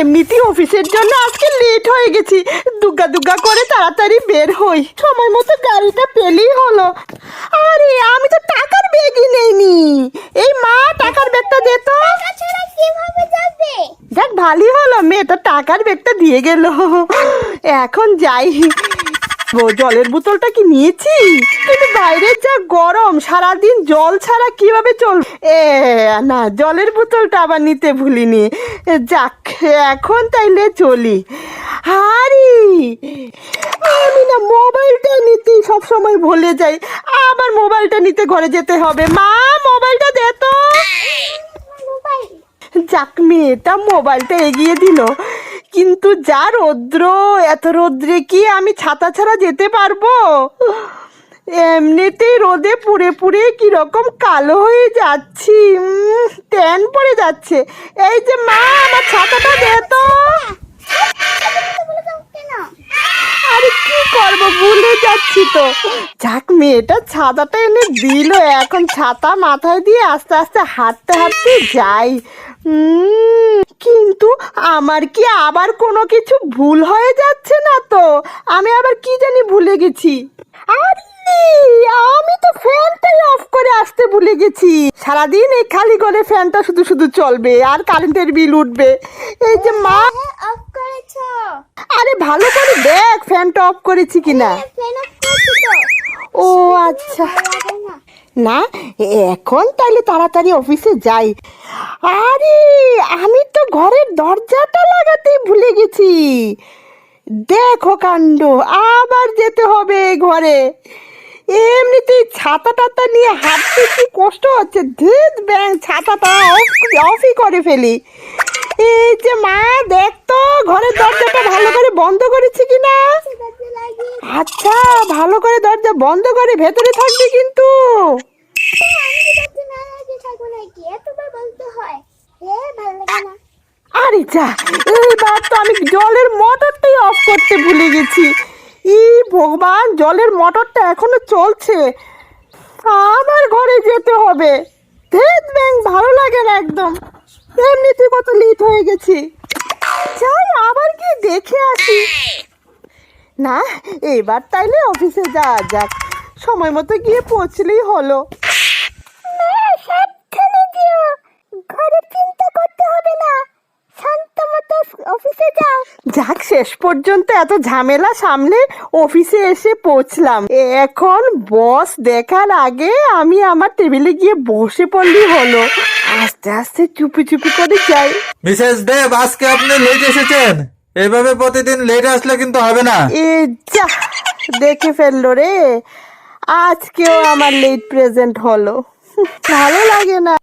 এমনিতেই অফিসের জন্য আজকে লেট হয়ে গেছি। দুগা দুগা করে তাড়াতাড়ি বের হই। সময় মতো গাড়িটা পেলেই হলো। আরে, আমি তো টাকার ব্যাগই নেইনি। এই মা, টাকার ব্যাগটা দে তো। দেখ ভালোই হলো। মেয়েটা টাকার ব্যাগটা দিয়ে গেল। এখন যাই। জলের বোতলটা কি নিয়েছি? কিন্তু বাইরের যা গরম সারাদিন জল ছাড়া কীভাবে চল? এ না জলের বোতলটা আবার নিতে ভুলিনি। যাক এখন তাইলে চলি। হারি! আমি না মোবাইলটা নিতে সব সময় ভুলে যাই। আবার মোবাইলটা নিতে ঘরে যেতে হবে। মা মোবাইলটা দে তো। মোবাইল। যাক মেয়েটা মোবাইলটা এগিয়ে দিল। কিন্তু যা রৌদ্র, এত রৌদ্রে কি আমি ছাতা ছাড়া যেতে পারব? এমনিতেই রোদে পুড়ে পুড়ে কীরকম কালো হয়ে যাচ্ছি ট্যান পড়ে যাচ্ছে। এই যে মা, আমার ছাতাটা দে তো বলে দাও কেন আরে কি করব তো। যাক মেয়েটা ছাতাটা এনে দিল। এখন ছাতা মাথায় দিয়ে আস্তে আস্তে হাঁটতে হাঁটতে যাই। কিন্তু আমার কি আবার কোনো কিছু ভুল হয়ে যাচ্ছে না তো? আমি আবার কি জানি ভুলে গেছি। আরে আমি তো ফ্যানটাই অফ করে আসতে ভুলে গেছি। সারাদিন এই খালি করে ফ্যানটা শুধু শুধু চলবে আর কারেন্টের বিল উঠবে। এই যে মা হ্যাঁ অফ করেছ। আরে ভালো করে দেখ ফ্যানটা অফ করেছি কিনা ফ্যান অফ করেছি তো ও আচ্ছা। না, এখন তাহলে তাড়াতাড়ি অফিসে যাই। আরে, আমি তো ঘরের দরজাটা লাগাতেই ভুলে গেছি। দেখো কাণ্ড, আবার যেতে হবে ঘরে। এমনিতেই ছাতা টাতা নিয়ে হাঁটতে কি কষ্ট হচ্ছে? ধীর ব্যাং, ছাতাটা অফ অফই করে ফেলি। এই যে মা, দেখ তো, ঘরের দরজাটা ভালো করে বন্ধ করেছি। আচ্ছা ভালো করে দরজা বন্ধ করে ভেতরে থাকবি কিন্তু। আরে যা, এইবার তো আমি জলের মোটরটাই অফ করতে ভুলে গেছি। ই ভগবান, জলের মোটরটা এখনও চলছে। আবার ঘরে যেতে হবে। ধেত ব্যাং, ভালো লাগে না একদম। এমনিতে কত লেট হয়ে গেছি। যাই আবার কি দেখে আসি। না এবার তাইলে অফিসে যাওয়া যাক। সময় মতো গিয়ে পৌঁছলেই হলো। সাবধানে দিও ঘরে চিন্তা করতে হবে না। শান্ত মতো অফিসে যাও। যাক শেষ পর্যন্ত এত ঝামেলা সামলে অফিসে এসে পৌঁছলাম। এখন বস দেখার আগে আমি আমার টেবিলে গিয়ে বসে পড়লি হলো। আস্তে আস্তে চুপি চুপি করে যাই। মিসেস দেব আজকে আপনি লেট এসেছেন। এভাবে প্রতিদিন লেট আসলে কিন্তু হবে না। যা, দেখে ফেলল রে। আজকেও আমার লেট প্রেজেন্ট হলো। ভালো লাগে না।